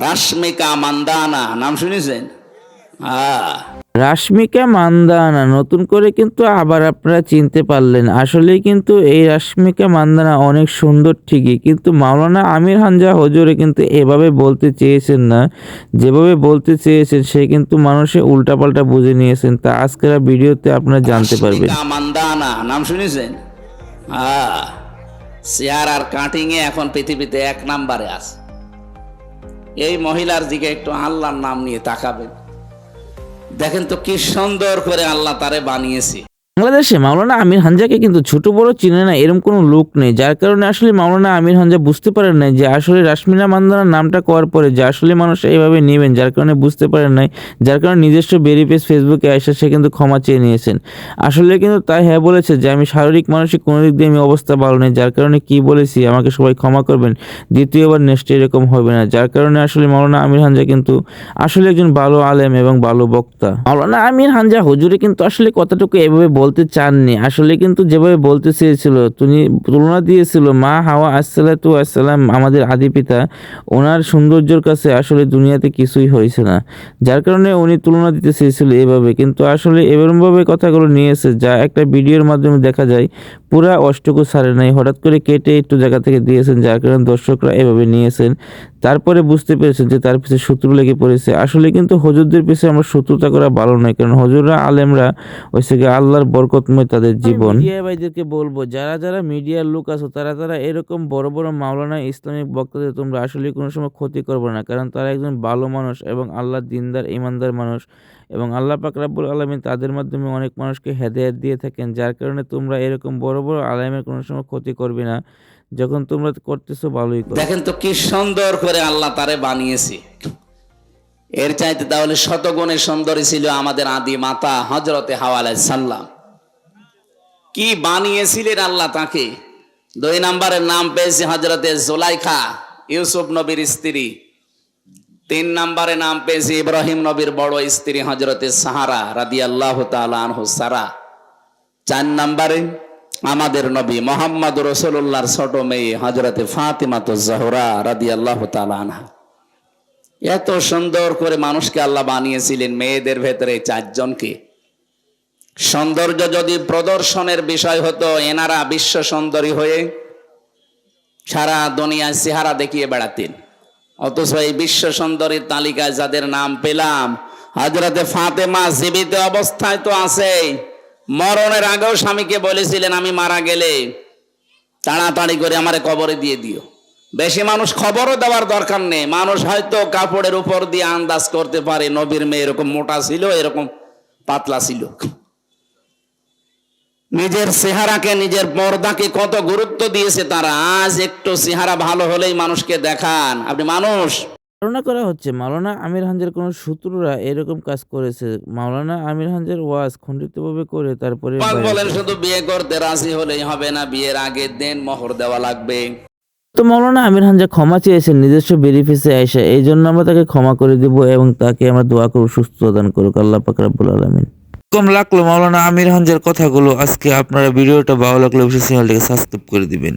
রাশমিকা মান্দানা নাম শুনেছেন? হ্যাঁ। রাশ্মিকা মান্দানা নতুন করে কিন্তু আবার আপনারা চিনতে পারলেন। আসলেই কিন্তু এই রাশ্মিকা মান্দানা অনেক সুন্দর ঠিকই কিন্তু মাওলানা আমির হামজা হজুরে কিন্তু এভাবে বলতে চেয়েছেন না। যেভাবে বলতে চেয়েছেন সে কিন্তু মানুষে উল্টাপাল্টা বুঝে নিয়েছেন। তা আজকের ভিডিওতে আপনারা জানতে পারবেন। মান্দানা নাম শুনেছেন? হ্যাঁ। চেয়ার আর কাটিং এ এখন পৃথিবীতে এক নাম্বারে আছে। এই মহিলার দিকে একটু আল্লাহর নাম নিয়ে তাকাবেন। দেখেন তো কি সুন্দর করে আল্লাহ তারে বানিয়েছে। বাংলাদেশে মাওলানা আমির হানজাকে কিন্তু ছোট, বড় চিনে না এরকম কোনো লোক নেই, যার কারণে আসলে মাওলানা আমির হানজা বুঝতে পারেন নাই যে আসলে রাশমিনা মান্দানার নামটা করার পরে যে আসলে মানুষ এইভাবে নেবেন, যার কারণে বুঝতে পারেন নাই, যার কারণে নিজস্ব বেরি পেজ ফেসবুকে এসে সে কিন্তু ক্ষমা চেয়ে নিয়েছেন। আসলে কিন্তু তাই হ্যাঁ বলেছে যে আমি শারীরিক, মানসিক কোনো দিক দিয়ে আমি অবস্থা ভালো নেই, যার কারণে কি বলেছি, আমাকে সবাই ক্ষমা করবেন, দ্বিতীয়বার নেক্সট এরকম হবে না, যার কারণে আসলে মাওলানা আমির হানজা কিন্তু আসলে একজন ভালো আলেম এবং ভালো বক্তা। মাওলানা আমির হানজা হুজুরে কিন্তু আসলে কথাটুকু এভাবে বলতে চাননি। আসলে কিন্তু যেভাবে বলতে চেয়েছিল তুমি তুলনা দিয়েছিল, মা হাওয়া আসসালাতু আসসালাম, আমাদের আদি পিতা, ওনার সৌন্দর্যের কাছে আসলে দুনিয়াতে কিছুই হয়েছে না। যার কারণে উনি তুলনা দিতে চেয়েছিল এভাবে। কিন্তু আসলে এরমভাবে কথাগুলো নিয়েছে যা একটা ভিডিওর মাধ্যমে দেখা যায় পুরা অষ্টকু ছাড়ে নাই। হঠাৎ করে কেটে একটু জায়গা থেকে দিয়েছেন যার কারণে দর্শকরা এভাবে নিয়েছেন। তারপরে বুঝতে পেরেছেন যে তার পিছনে শত্রু লেগে পড়েছে। আসলে কিন্তু হজুরদের পিছনে আমরা শত্রুতা করা ভালো নয় কারণ হজুররা আলেমরা হয়েছে গিয়ে আল্লাহর বরকতময় তাদের জীবন। মিডিয়া ভাইদেরকে বলব যারা যারা মিডিয়ার লোক আছো তারা তারা এরকম বড় বড় মাওলানা ইসলামিক বক্তাদের তোমরা আসলে কোনো সময় ক্ষতি করবে না কারণ তারা একজন ভালো মানুষ এবং আল্লাহ দিনদার ইমানদার মানুষ। এবং আল্লাহ পাক রাব্বুল আলমিন তাদের মাধ্যমে অনেক মানুষকে হেদায়েত দিয়ে থাকেন, যার কারণে তোমরা এরকম বড় বড় আলেমের কোনো সময় ক্ষতি করবে না। যখন তোমরা করতেছো ভালোই দেখেন তো কি সুন্দর করে আল্লাহ তারে বানিয়েছে। এর চাইতে তাহলে শতগুণে সুন্দরী ছিল আমাদের আদি মাতা হজরতে হাওয়ালাই সাল্লাম কি বানিয়েছিলেন আল্লাহ তাকে? দুই নম্বরের নাম পেয়েছে হজরতে জোলাইখা, ইউসুফ নবীর স্ত্রী। তিন নম্বরে নাম পেয়েছে ইব্রাহিম নবীর বড় স্ত্রী হজরতে সাহারা রাদি আল্লাহ আনহু সারা। চার নম্বরে আমাদের নবী মোহাম্মদ রসুল্লাহর ছোট মেয়ে হজরতে ফাতিমাত জাহরা রাদি আল্লাহ আনহা। এত সুন্দর করে মানুষকে আল্লাহ বানিয়েছিলেন মেয়েদের ভেতরে চারজনকে। সৌন্দর্য যদি প্রদর্শনের বিষয় হতো, এনারা বিশ্ব সুন্দরী হয়ে সারা দুনিয়ায় চেহারা দেখিয়ে বেড়াতেন। অথচ এই বিশ্ব সুন্দরীর তালিকায় যাদের নাম পেলাম হজরতে ফাতেমা জীবিত অবস্থায় তো আছে। মরণের আগেও স্বামীকে বলেছিলেন, আমি মারা গেলে তাড়াতাড়ি করে আমারে কবরে দিয়ে দিও। বেশি মানুষ খবরও দেওয়ার দরকার নেই। মানুষ হয়তো কাপড়ের উপর দিয়ে আন্দাজ করতে পারে, নবীর মেয়ে এরকম মোটা ছিল, এরকম পাতলা ছিল। নিজের চেহারাকে নিজের পর্দাকে কত গুরুত্ব দিয়েছে তারা। আজ একটু চেহারা ভালো হলেই মানুষকে দেখান। আপনি মানুষ। ধারণা করা হচ্ছে মাওলানা আমির কোনো শত্রুরা এরকম কাজ করেছে। মাওলানা আমির ওয়াজ খণ্ডিতভাবে করে তারপরে বলেন শুধু বিয়ে করতে রাজি হলেই হবে না বিয়ের আগে দেন মোহর দেওয়া লাগবে। তো মৌলানা আমির হামজা ক্ষমা চেয়েছেন নিজস্ব বেরিফিসে আইসা এই জন্য আমরা তাকে ক্ষমা করে দিব এবং তাকে আমরা দোয়া করব সুস্থ দান করুক। আল্লাহ পাক রাব্বুল আলামিন। কম লাগল মাওলানা আমির হানজার কথাগুলো, আজকে আপনারা ভিডিওটা ভালো লাগলে অবশ্যই চ্যানেলটিকে সাবস্ক্রাইব করে দিবেন।